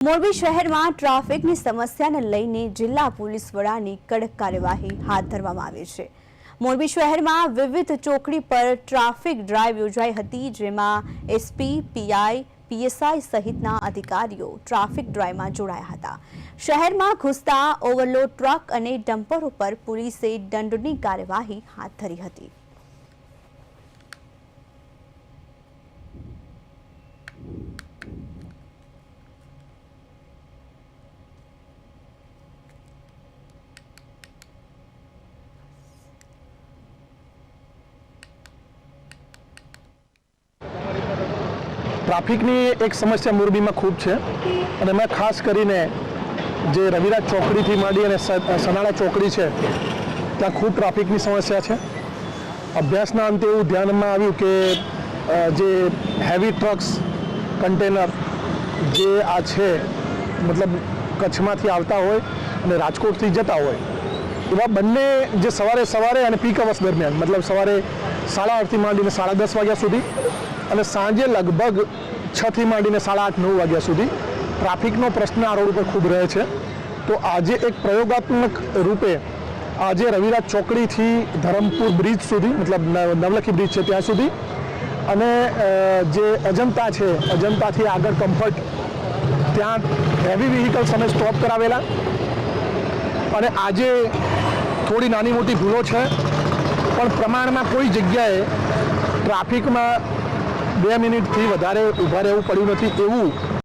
મોરબી શહેરમાં ટ્રાફિકની સમસ્યાને લઈને જિલ્લા પોલીસ વડાની કડક કાર્યવાહી હાથ ધરવામાં આવી છે. મોરબી શહેરમાં વિવિધ ચોકડી પર ટ્રાફિક ડ્રાઈવ યોજાઈ હતી, જેમાં એસપી, પીઆઈ, પીએસઆઈ સહિતના અધિકારીઓ ટ્રાફિક ડ્રાઈવમાં જોડાયા હતા. શહેરમાં ઘૂસતા ઓવરલોડ ટ્રક અને ડમ્પરો પર પોલીસે દંડની કાર્યવાહી હાથ ધરી હતી. ટ્રાફિકની એક સમસ્યા મોરબીમાં ખૂબ છે. અને એમાં ખાસ કરીને જે રવિરાજ ચોકડીથી માંડી અને સનાળા ચોકડી છે, ત્યાં ખૂબ ટ્રાફિકની સમસ્યા છે. અભ્યાસના અંતે એવું ધ્યાનમાં આવ્યું કે જે હેવી ટ્રક્સ કન્ટેનર જે આ છે, મતલબ કચ્છમાંથી આવતા હોય અને રાજકોટથી જતા હોય, એવા બંને જે સવારે સવારે અને પીક અવર્સ દરમિયાન, મતલબ સવારે સાડા આઠથી માંડીને સાડા દસ વાગ્યા સુધી અને સાંજે લગભગ છથી માંડીને સાડા આઠ, નવ વાગ્યા સુધી ટ્રાફિકનો પ્રશ્ન આ રોડ ઉપર ખૂબ રહે છે. તો આજે એક પ્રયોગાત્મક રૂપે આજે રવિરાજ ચોકડીથી ધરમપુર બ્રિજ સુધી, મતલબ નવ- નવલખી બ્રિજ છે ત્યાં સુધી અને જે અજંતા છે, અજંતાથી આગળ કમ્ફર્ટ, ત્યાં હેવી વ્હીકલ્સ અમે સ્ટોપ કરાવેલા. અને આજે થોડી નાની મોટી ભૂલો છે, પણ પ્રમાણમાં કોઈ જગ્યાએ ટ્રાફિકમાં બે મિનિટથી વધારે ઊભા રહેવું પડ્યું નથી એવું